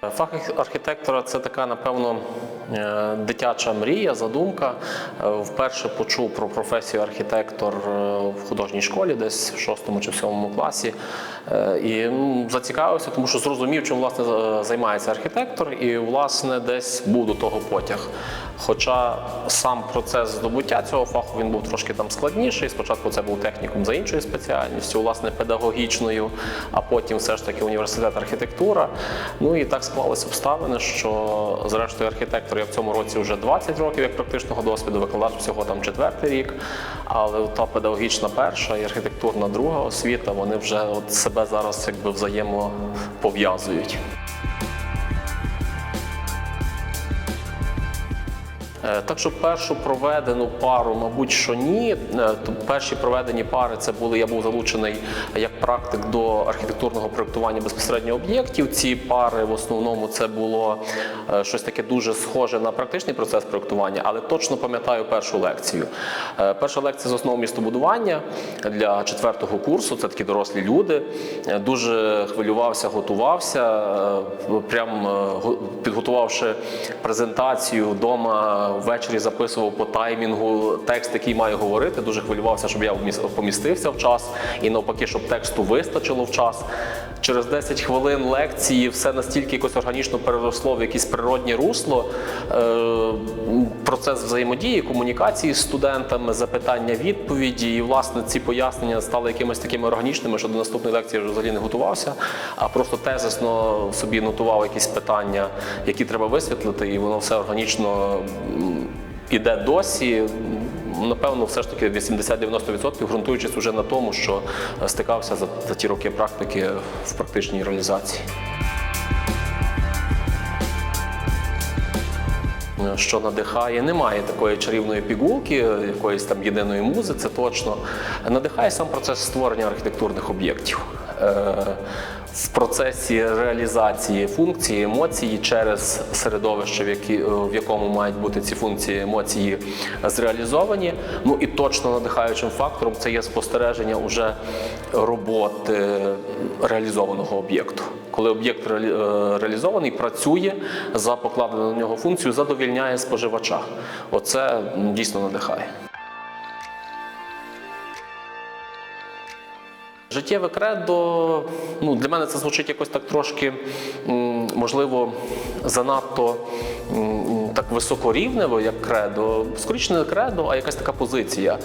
Фах архітектора це така, напевно, е, дитяча мрія, задумка. Е, Вперше почув про професію архітектор е, в художній школі, десь в шостому чи в сьомому класі. І ну, зацікавився, тому що зрозумів, чим власне займається архітектор, і власне десь був до того потяг. Хоча сам процес здобуття цього фаху він був трошки там складніший. Спочатку це був технікум за іншою спеціальністю, власне, педагогічною, а потім все ж таки університет архітектура. Ну і так склалися обставини, що зрештою архітектор я в цьому році вже 20 років як практичного досвіду, викладач всього там четвертий рік. Але та педагогічна перша і архітектурна друга освіта, вони вже от себе зараз якби взаємопов'язують. Так що першу проведену пару, мабуть, що ні. Е, Перші проведені пари це були, я був залучений як практик до архітектурного проєктування безпосередньо об'єктів. Ці пари в основному це було е, щось таке дуже схоже на практичний процес проєктування, але точно пам'ятаю першу лекцію. Е, Перша лекція з основ містобудування для четвертого курсу. Це такі дорослі люди. Е, Дуже хвилювався, готувався. е, Прям е, го- підготувавши презентацію вдома, ввечері записував по таймінгу текст, який маю говорити. Дуже хвилювався, щоб я помістився в час, і навпаки, щоб тексту вистачило в час. Через 10 хвилин лекції все настільки якось органічно переросло в якесь природнє русло. Е, Процес взаємодії, комунікації з студентами, запитання, відповіді. І власне ці пояснення стали якимись такими органічними, що до наступної лекції вже взагалі не готувався, а просто тезисно собі нотував якісь питання, які треба висвітлити, і воно все органічно іде досі. Напевно, все ж таки 80-90% ґрунтуючись уже на тому, що е, стикався за, за ті роки практики в практичній реалізації. що надихає. Немає такої чарівної пігулки, якоїсь там єдиної музи, це точно. Надихає сам процес створення архітектурних об'єктів. Е, В процесі реалізації функції емоції через середовище, в, які, в якому мають бути ці функції емоції зреалізовані. Ну і точно надихаючим фактором це є спостереження уже роботи реалізованого об'єкту. Коли об'єкт е, реалізований, працює за покладену на нього функцію, задовільняє споживача. Оце дійсно надихає. Життєве кредо, ну для мене це звучить якось так трошки, можливо, занадто так високорівнево, як кредо. Скоріше не кредо, а якась така позиція.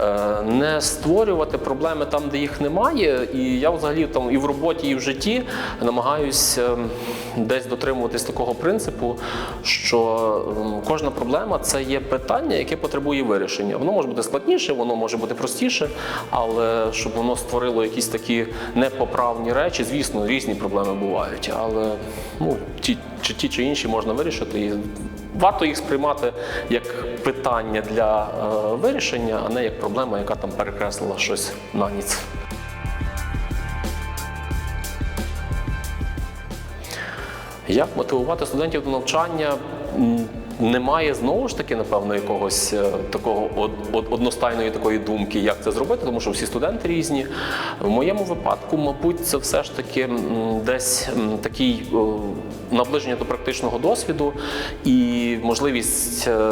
Е, Не створювати проблеми там, де їх немає. І я взагалі там і в роботі, і в житті намагаюся десь дотримуватись такого принципу, що кожна проблема це є питання, яке потребує вирішення. Воно може бути складніше, воно може бути простіше, але щоб воно створило якісь такі непоправні речі, звісно, різні проблеми бувають, але ну, ті чи ті чи інші можна вирішити. І варто їх сприймати як питання для е, вирішення, а не як проблема, яка там перекреслила щось на ніц. Як мотивувати студентів до навчання? Немає знову ж таки, напевно, якогось е, такого од- од- одностайної такої думки, як це зробити, тому що всі студенти різні. В моєму випадку, мабуть, це все ж таки десь такий наближення до практичного досвіду і можливість. е,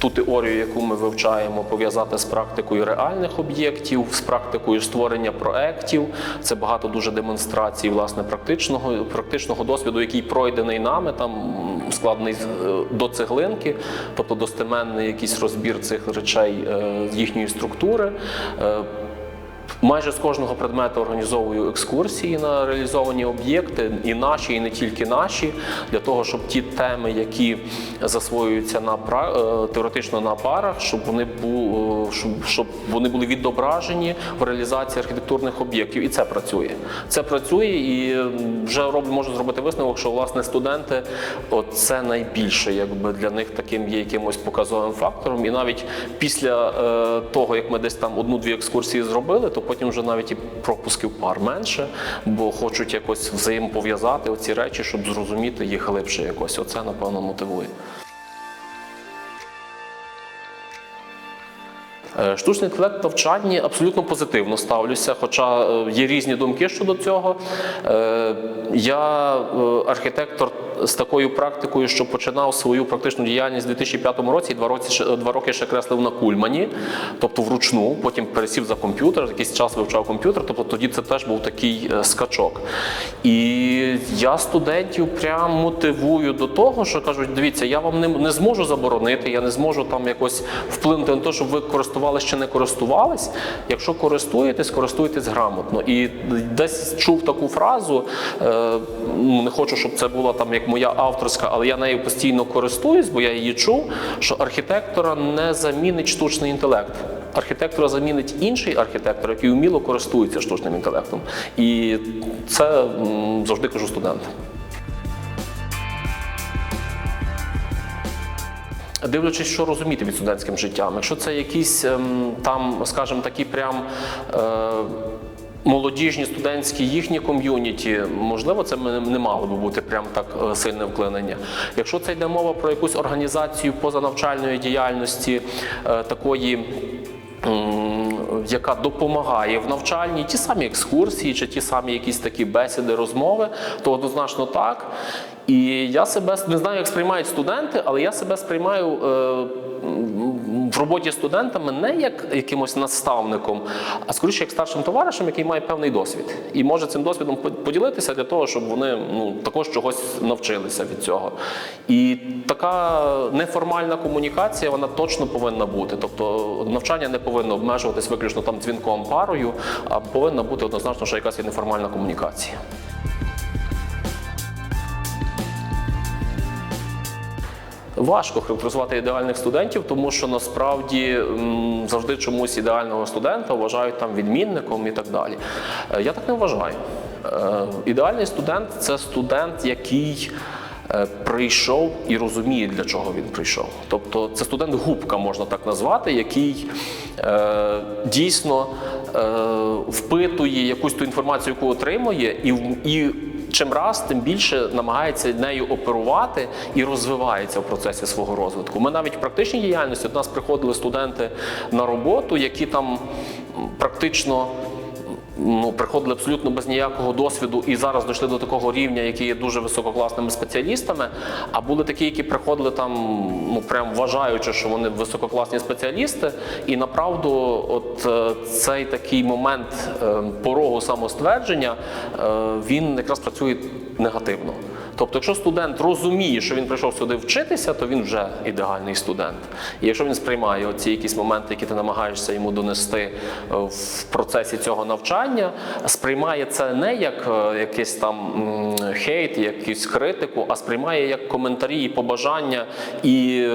ту теорію, яку ми вивчаємо, пов'язати з практикою реальних об'єктів, з практикою створення проєктів. Це багато дуже демонстрацій власне практичного, практичного досвіду, який пройдений нами, там складений е, до цеглинки, тобто достеменний якийсь розбір цих речей е, з їхньої структури. Е, Майже з кожного предмету організовую екскурсії на реалізовані об'єкти, і наші, і не тільки наші, для того, щоб ті теми, які засвоюються на е, теоретично на парах, щоб вони були, щоб, щоб вони були відображені в реалізації архітектурних об'єктів. І це працює. Це працює, і е, вже роб, можу зробити висновок, що власне студенти це найбільше, якби для них таким є якимось показовим фактором. І навіть після е, того, як ми десь там одну-дві екскурсії зробили, то потім вже навіть і пропусків пар менше, бо хочуть якось взаємопов'язати оці речі, щоб зрозуміти їх глибше якось. Оце напевно мотивує. Е, Штучний інтелект навчанні абсолютно позитивно ставлюся, хоча е, є різні думки щодо цього. Е, Я архітектор з такою практикою, що починав свою практичну діяльність у 2005 році, і два роки, два роки ще креслив на кульмані, тобто вручну, потім пересів за комп'ютер, якийсь час вивчав комп'ютер, тобто тоді це теж був такий е, скачок. І я студентів прям мотивую до того, що кажуть, дивіться, я вам не, не зможу заборонити, я не зможу там якось вплинути на те, щоб ви користувалися чи не користувались. Якщо користуєтесь, користуйтесь грамотно. І десь чув таку фразу, е, ну, не хочу, щоб це була там як моя авторська, але я нею постійно користуюсь, бо я її чув, що архітектора не замінить штучний інтелект. Архітектора замінить інший архітектор, який вміло користується штучним інтелектом. І це завжди кажу студентам. Дивлячись, що розуміти під студентським життям. Якщо це якісь ем, там, скажімо, такі прям. Е, Молодіжні студентські їхні ком'юніті, можливо, це не мало би бути прям так е, сильне вклинення. Якщо це йде мова про якусь організацію позанавчальної діяльності, е, такої яка допомагає в навчанні, ті самі екскурсії чи ті самі якісь такі бесіди, розмови, то однозначно так. І я себе не знаю, як сприймають студенти, але я себе сприймаю е, роботі студентами не як якимось наставником, а скоріше як старшим товаришем, який має певний досвід, і може цим досвідом поділитися для того, щоб вони ну також чогось навчилися від цього. І така неформальна комунікація вона точно повинна бути. Тобто навчання не повинно обмежуватись виключно там дзвінком парою, а повинна бути однозначно, що якась є неформальна комунікація. Важко характеризувати ідеальних студентів, тому що насправді завжди чомусь ідеального студента вважають там відмінником і так далі. Е, Я так не вважаю. Е, Ідеальний студент це студент, який е, прийшов і розуміє, для чого він прийшов. Тобто це студент-губка, можна так назвати, який е, дійсно е, впитує якусь ту інформацію, яку отримує, і, і чим раз, тим більше намагається нею оперувати і розвивається в процесі свого розвитку. Ми навіть в практичній діяльності до нас приходили студенти на роботу, які там практично. Ну, приходили абсолютно без ніякого досвіду і зараз дійшли до такого рівня, які є дуже висококласними спеціалістами. А були такі, які приходили там, ну прям вважаючи, що вони висококласні спеціалісти. І направду, от е, цей такий момент е, порогу самоствердження, е, він якраз працює негативно. Тобто, якщо студент розуміє, що він прийшов сюди вчитися, то він вже ідеальний студент. І якщо він сприймає оці якісь моменти, які ти намагаєшся йому донести е, в процесі цього навчання, сприймає це не як е, якийсь там хейт, якусь критику, а сприймає як коментарі і побажання, і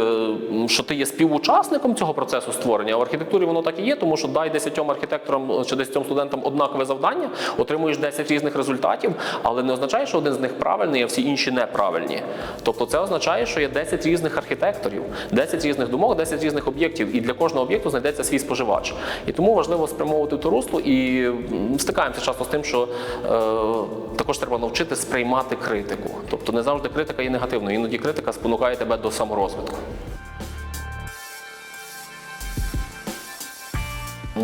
що ти є співучасником цього процесу створення. А в архітектурі воно так і є, тому що дай 10 архітекторам чи 10 студентам однакове завдання, отримуєш 10 різних результатів, але не означає, що один з них правильний, а всі інші неправильні. Тобто це означає, що є 10 різних архітекторів, 10 різних думок, 10 різних об'єктів, і для кожного об'єкту знайдеться свій споживач. І тому важливо спрямовувати ту русло і стикаємося часто з тим, що е, також треба навчити сприймати критику. Тобто не завжди критика є негативною, іноді критика спонукає тебе до саморозвитку.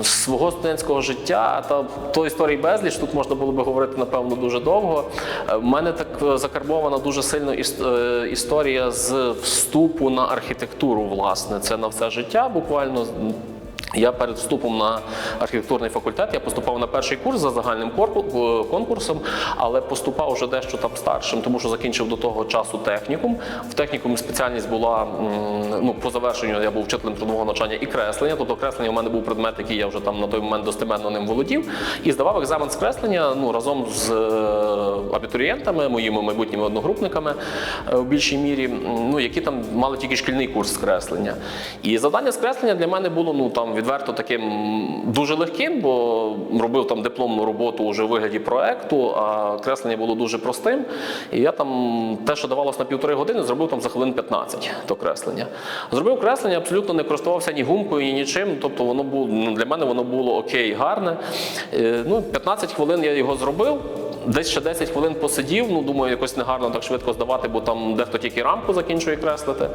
З свого студентського життя та то історії безліч. Тут можна було би говорити напевно дуже довго. У В мене так е, закарбована дуже сильно е, історія з вступу на архітектуру. Власне, це на все життя буквально. Я перед вступом на архітектурний факультет я поступав на перший курс за загальним конкурсом, але поступав вже дещо там старшим, тому що закінчив до того часу технікум. В технікумі спеціальність була ну по завершенню. Я був вчителем трудового навчання і креслення. Тобто креслення у мене був предмет, який я вже там на той момент достеменно ним володів. І здавав екзамен з креслення ну разом з е, абітурієнтами, моїми майбутніми одногрупниками е, в більшій мірі, ну які там мали тільки шкільний курс з креслення. І завдання з креслення для мене було ну там відверто таким дуже легким, бо робив там дипломну роботу уже у вигляді проекту, а креслення було дуже простим. І я там те, що давалось на півтори години, зробив там за хвилин 15 то креслення. Зробив креслення, абсолютно не користувався ні гумкою, ні нічим. Тобто воно було ну, для мене воно було окей, гарне. Е, Ну, 15 хвилин я його зробив. Десь ще 10 хвилин посидів. Ну, думаю, якось негарно так швидко здавати, бо там дехто тільки рамку закінчує креслити.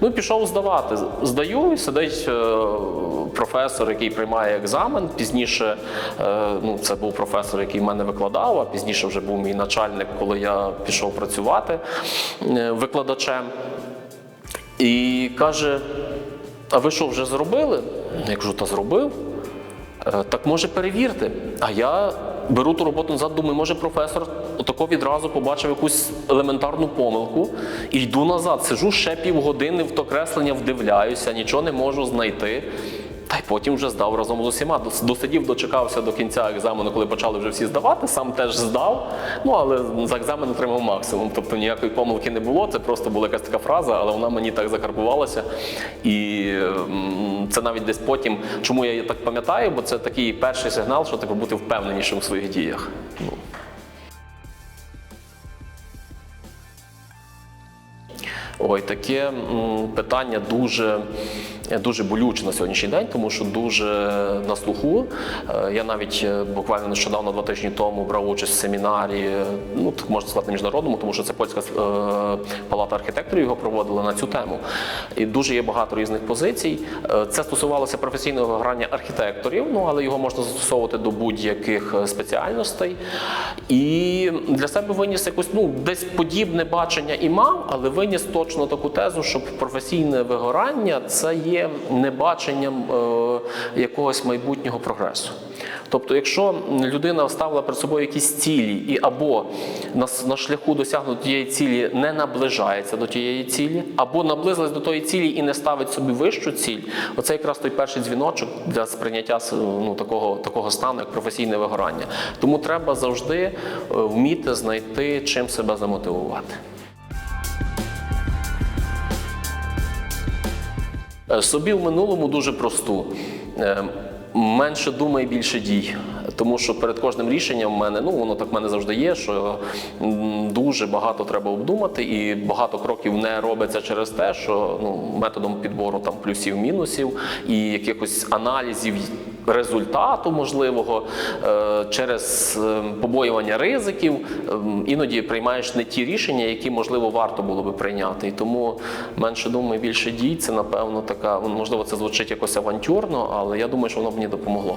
Ну пішов здавати. Здаю, і сидить е, професор, який приймає екзамен. Пізніше е, ну, це був професор, який мене викладав, а пізніше вже був мій начальник, коли я пішов працювати е, викладачем. І каже: а ви що вже зробили? Я кажу, та зробив. «Е, Так може перевірте. А я беру ту роботу назад, думаю, може професор отако відразу побачив якусь елементарну помилку і йду назад. Сижу ще півгодини в то креслення, вдивляюся, нічого не можу знайти. Та й потім вже здав разом з усіма. Досидів, дочекався до кінця екзамену, коли почали вже всі здавати, сам теж здав. Ну але за екзамен отримав максимум. Тобто ніякої помилки не було. Це просто була якась така фраза, але вона мені так закарбувалася. І це навіть десь потім, чому я її так пам'ятаю, бо це такий перший сигнал, що треба бути впевненішим у своїх діях. Ну. Ой, таке питання дуже, дуже болюче на сьогоднішній день, тому що дуже на слуху. Е, Я навіть е, буквально нещодавно, два тижні тому, брав участь в семінарі, е, ну так можна сказати, міжнародному, тому що це польська палата архітекторів його проводила на цю тему. І дуже є багато різних позицій. Це стосувалося професійного грання архітекторів, ну але його можна застосовувати до будь-яких спеціальностей. І для себе виніс якусь ну, десь подібне бачення і мав, але виніс точно таку тезу, що професійне вигорання це є небаченням е, якогось майбутнього прогресу. Тобто, якщо людина ставила перед собою якісь цілі, і або на, на шляху досягнути тієї цілі не наближається до тієї цілі, або наблизилась до тої цілі і не ставить собі вищу ціль, оце якраз той перший дзвіночок для сприйняття ну, такого, такого стану, як професійне вигорання. Тому треба завжди е, вміти знайти, чим себе замотивувати. Собі в минулому дуже просту. Е, Менше думай, більше дій. Тому що перед кожним рішенням в мене, ну воно так в мене завжди є, що дуже багато треба обдумати, і багато кроків не робиться через те, що ну, методом підбору там плюсів, мінусів і якихось аналізів результату можливого е, через е, побоювання ризиків е, іноді приймаєш не ті рішення, які можливо варто було би прийняти. І тому менше думай, більше дій. Це напевно така, можливо, це звучить якось авантюрно, але я думаю, що воно б мені допомогло.